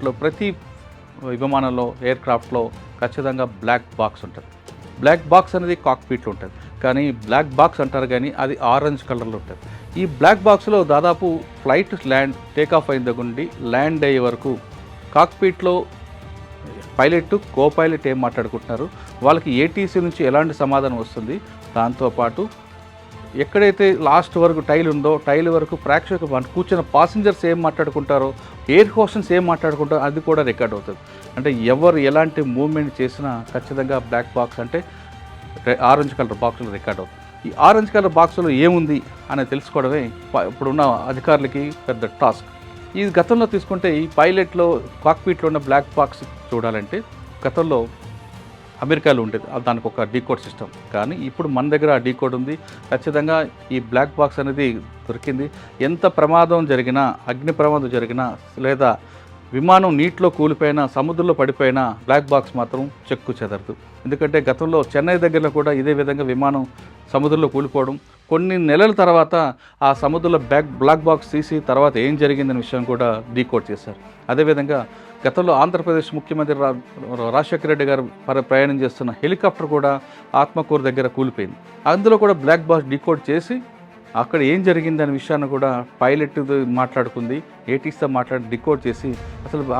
పైలట్లో ప్రతి విమానంలో ఎయిర్ క్రాఫ్ట్లో ఖచ్చితంగా బ్లాక్ బాక్స్ ఉంటుంది. బ్లాక్ బాక్స్ అనేది కాక్పీట్లో ఉంటుంది. కానీ బ్లాక్ బాక్స్ అంటారు కానీ అది ఆరెంజ్ కలర్లో ఉంటుంది. ఈ బ్లాక్ బాక్స్లో దాదాపు ఫ్లైట్ ల్యాండ్ టేక్ ఆఫ్ అయిన దగ్గర నుండి ల్యాండ్ అయ్యే వరకు కాక్పీట్లో పైలట్ కో పైలట్ ఏం మాట్లాడుకుంటున్నారు? వాళ్ళకి ఏటీసీ నుంచి ఎలాంటి సమాధానం వస్తుంది? దాంతోపాటు ఎక్కడైతే లాస్ట్ వరకు టైల్ ఉందో టైల్ వరకు ప్రేక్షక కూర్చున్న పాసింజర్స్ ఏం మాట్లాడుకుంటారో ఎయిర్ హోస్టన్స్ ఏం మాట్లాడుకుంటారో అది కూడా రికార్డ్ అవుతుంది. అంటే ఎవరు ఎలాంటి మూవ్మెంట్ చేసినా ఖచ్చితంగా బ్లాక్ బాక్స్ అంటే ఆరెంజ్ కలర్ బాక్స్లో రికార్డ్ అవుతుంది. ఈ ఆరెంజ్ కలర్ బాక్స్లో ఏముంది అనేది తెలుసుకోవడమే ఇప్పుడున్న అధికారులకి పెద్ద టాస్క్ ఈ గతంలో తీసుకుంటే ఈ పైలట్లో కాక్పీట్లో ఉన్న బ్లాక్ బాక్స్ చూడాలంటే గతంలో అమెరికాలో ఉండేది అది దానికి ఒక డీకోడ్ సిస్టమ్ కానీ ఇప్పుడు మన దగ్గర ఆ డీకోడ్ ఉంది. ఖచ్చితంగా ఈ బ్లాక్ బాక్స్ అనేది దొరికింది. ఎంత ప్రమాదం జరిగినా అగ్ని ప్రమాదం జరిగినా లేదా విమానం నీటిలో కూలిపోయినా సముద్రంలో పడిపోయినా బ్లాక్ బాక్స్ మాత్రం చెక్కు చెదరదు. ఎందుకంటే గతంలో చెన్నై దగ్గరలో కూడా ఇదే విధంగా విమానం సముద్రంలో కూలిపోవడం కొన్ని నెలల తర్వాత ఆ సముద్రంలో బ్యాక్ బ్లాక్ బాక్స్ తీసి తర్వాత ఏం జరిగిందనే విషయం కూడా డీకోడ్ చేశారు. అదేవిధంగా గతంలో ఆంధ్రప్రదేశ్ ముఖ్యమంత్రి రా రాజశేఖర రెడ్డి గారు పర- ప్రయాణం చేస్తున్న హెలికాప్టర్ కూడా ఆత్మకూరు దగ్గర కూలిపోయింది. అందులో కూడా బ్లాక్ బాక్స్ డీకోడ్ చేసి అక్కడ ఏం జరిగిందనే విషయాన్ని కూడా పైలట్ మాట్లాడుకుంది ఏటీస్తో మాట్లాడి డికోడ్ చేసి అసలు